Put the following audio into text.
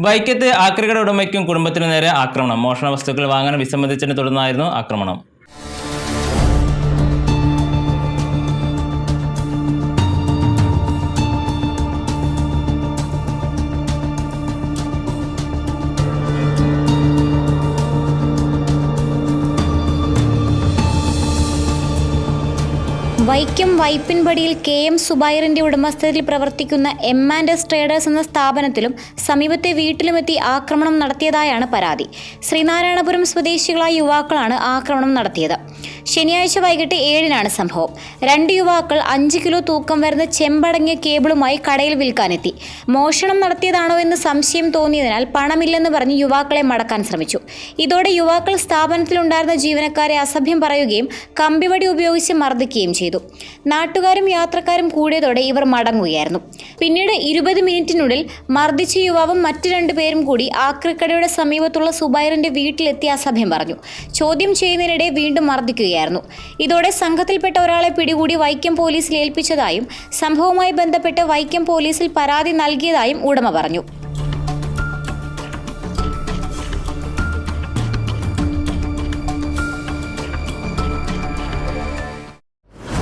വൈക്കത്ത് ആക്രികട ഉടമയ്ക്കും കുടുംബത്തിനു നേരെ ആക്രമണം. മോഷണ വസ്തുക്കൾ വാങ്ങാൻ വിസമ്മതിച്ചതിനെ തുടർന്നായിരുന്നു ആക്രമണം. വൈക്കം വൈപ്പിൻപടിയിൽ കെ എം സുബൈറിന്റെ ഉടമസ്ഥതയിൽ പ്രവർത്തിക്കുന്ന എം ആൻഡ് ട്രേഡേഴ്സ് എന്ന സ്ഥാപനത്തിലും സമീപത്തെ വീട്ടിലുമെത്തി ആക്രമണം നടത്തിയതായാണ് പരാതി. ശ്രീനാരായണപുരം സ്വദേശികളായ യുവാക്കളാണ് ആക്രമണം നടത്തിയത്. ശനിയാഴ്ച വൈകിട്ട് ഏഴിനാണ് സംഭവം. രണ്ട് യുവാക്കൾ അഞ്ച് കിലോ തൂക്കം വരുന്ന ചെമ്പടങ്ങിയ കേബിളുമായി കടയിൽ വിൽക്കാനെത്തി. മോഷണം നടത്തിയതാണോ എന്ന് സംശയം തോന്നിയതിനാൽ പണമില്ലെന്ന് പറഞ്ഞ് യുവാക്കളെ മടക്കാൻ ശ്രമിച്ചു. ഇതോടെ യുവാക്കൾ സ്ഥാപനത്തിലുണ്ടായിരുന്ന ജീവനക്കാരെ അസഭ്യം പറയുകയും കമ്പിവടി ഉപയോഗിച്ച് മർദ്ദിക്കുകയും ചെയ്തു. നാട്ടുകാരും യാത്രക്കാരും കൂടിയതോടെ ഇവർ മടങ്ങുകയായിരുന്നു. പിന്നീട് ഇരുപത് മിനിറ്റിനുള്ളിൽ മർദ്ദിച്ച യുവാവും മറ്റു രണ്ടുപേരും കൂടി ആക്രിക്കടയുടെ സമീപത്തുള്ള സുബൈറിന്റെ വീട്ടിലെത്തി അസഭ്യം പറഞ്ഞു. ചോദ്യം ചെയ്യുന്നതിനിടെ വീണ്ടും മർദ്ദിക്കുകയായിരുന്നു. ഇതോടെ സംഘത്തിൽപ്പെട്ട ഒരാളെ പിടികൂടി വൈക്കം പോലീസിൽ ഏൽപ്പിച്ചതായും സംഭവവുമായി ബന്ധപ്പെട്ട് വൈക്കം പോലീസിൽ പരാതി നൽകിയതായും ഉടമ പറഞ്ഞു.